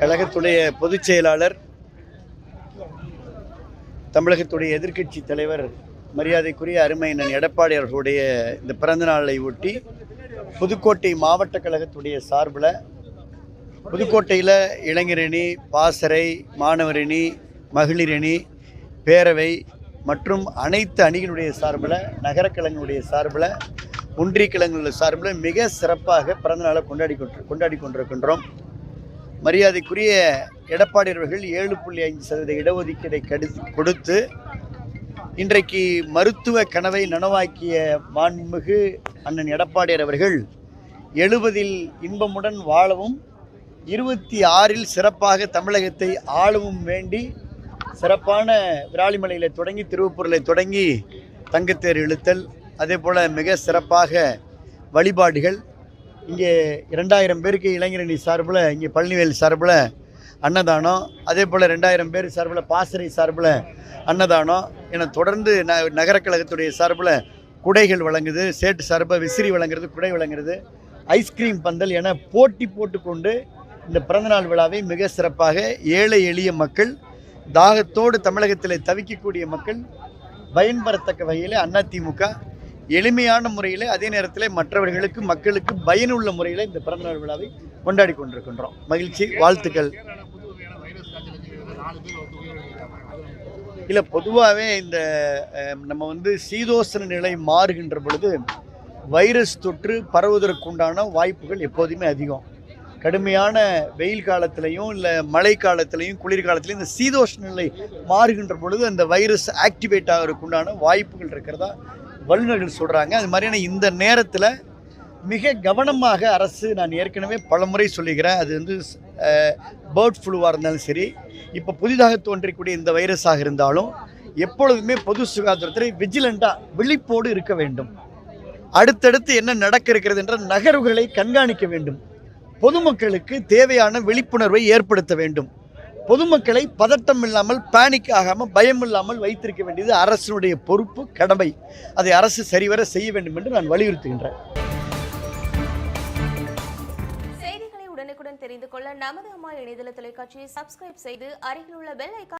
கழகத்துடைய பொதுச் செயலாளர் தமிழகத்துடைய எதிர்க்கட்சி தலைவர் மரியாதைக்குரிய அருமையினன் எடப்பாடி அவர்களுடைய இந்த பிறந்த நாளை ஒட்டி புதுக்கோட்டை மாவட்ட கழகத்துடைய சார்பில் புதுக்கோட்டையில் இளைஞரணி பாசறை மாணவரணி மகளிரணி பேரவை மற்றும் அனைத்து அணிகளுடைய சார்பில் நகரக்கிழங்குடைய சார்பில் ஒன்றிய கிழங்குடைய சார்பில் மிக சிறப்பாக பிறந்தநாளை கொண்டாடி கொண்டு கொண்டாடி கொண்டிருக்கின்றோம். மரியாதைக்குரிய எடப்பாடி அவர்கள் ஏழு புள்ளி ஐந்து சதவீத இடஒதுக்கீடை கடு கொடுத்து இன்றைக்கு மருத்துவ கனவை நனவாக்கிய மாண்புமிகு அண்ணன் எடப்பாடியார் அவர்கள் எழுபதில் இன்பமுடன் வாழவும் இருபத்தி ஆறில் சிறப்பாக தமிழகத்தை ஆளவும் வேண்டி சிறப்பான விராலிமலையில் தொடங்கி திருவப்பூரில் தொடங்கி தங்கத்தேர் இழுத்தல் அதே போல் மிக சிறப்பாக வழிபாடுகள் இங்கே இரண்டாயிரம் பேருக்கு இளைஞரணி சார்பில் இங்கே பழனிவேல் சார்பில் அன்னதானம் அதே போல் ரெண்டாயிரம் பேர் சார்பில் பாசறை சார்பில் அன்னதானம். என தொடர்ந்து ந நகரக்கழகத்துடைய சார்பில் குடைகள் வழங்குது சேட்டு சார்பாக விசிறி வழங்குறது குடை வழங்குறது ஐஸ்கிரீம் பந்தல் என போட்டி போட்டுக்கொண்டு இந்த பிறந்தநாள் விழாவை மிக சிறப்பாக ஏழை எளிய மக்கள் தாகத்தோடு தமிழகத்தில் தவிக்கக்கூடிய மக்கள் பயன்பெறத்தக்க வகையில் அதிமுக எளிமையான முறையில் அதே நேரத்தில் மற்றவர்களுக்கு மக்களுக்கு பயனுள்ள முறையில் இந்த பிறந்தநாள் விழாவை கொண்டாடி கொண்டிருக்கின்றோம். மகிழ்ச்சி வாழ்த்துக்கள். இல்லை பொதுவாகவே இந்த நம்ம வந்து சீதோசன நிலை மாறுகின்ற பொழுது வைரஸ் தொற்று பரவுவதற்குண்டான வாய்ப்புகள் எப்போதுமே அதிகம். கடுமையான வெயில் காலத்திலையும் இல்லை மழை காலத்திலையும் குளிர்காலத்திலையும் இந்த சீதோஷ்ண நிலை மாறுகின்ற பொழுது அந்த வைரஸ் ஆக்டிவேட் ஆகிறதுக்குண்டான வாய்ப்புகள் இருக்கிறதா? வல்லுநர்கள் சொல்கிறாங்க அது மாதிரியான இந்த நேரத்தில் மிக கவனமாக அரசு நான் ஏற்கனவே பலமுறை சொல்லுகிறேன் அது வந்து பேர்ட் ஃப்ளூவாக இருந்தாலும் சரி இப்போ புதிதாக தோன்றக்கூடிய இந்த வைரஸாக இருந்தாலும் எப்பொழுதுமே பொது சுகாதாரத்தில் விஜிலண்டாக விழிப்போடு இருக்க வேண்டும். அடுத்தடுத்து என்ன நடக்க இருக்கிறது என்ற நகர்வுகளை கண்காணிக்க வேண்டும். பொதுமக்களுக்கு தேவையான விழிப்புணர்வை ஏற்படுத்த வேண்டும். பொதுமக்களை பதட்டம் இல்லாமல் பேனிக் ஆகாமல் பயம் இல்லாமல் வைத்திருக்க வேண்டியது அரசினுடைய பொறுப்பு கடமை. அதை அரசு சரிவர செய்ய வேண்டும் என்று நான் வலியுறுத்துகின்றேன். செய்திகளை உடனுக்குடன் தெரிந்து கொள்ள நமது அம்மா இணையதள தொலைக்காட்சியை சப்ஸ்கிரைப் செய்து அருகில் உள்ள பெல் ஐக்கான்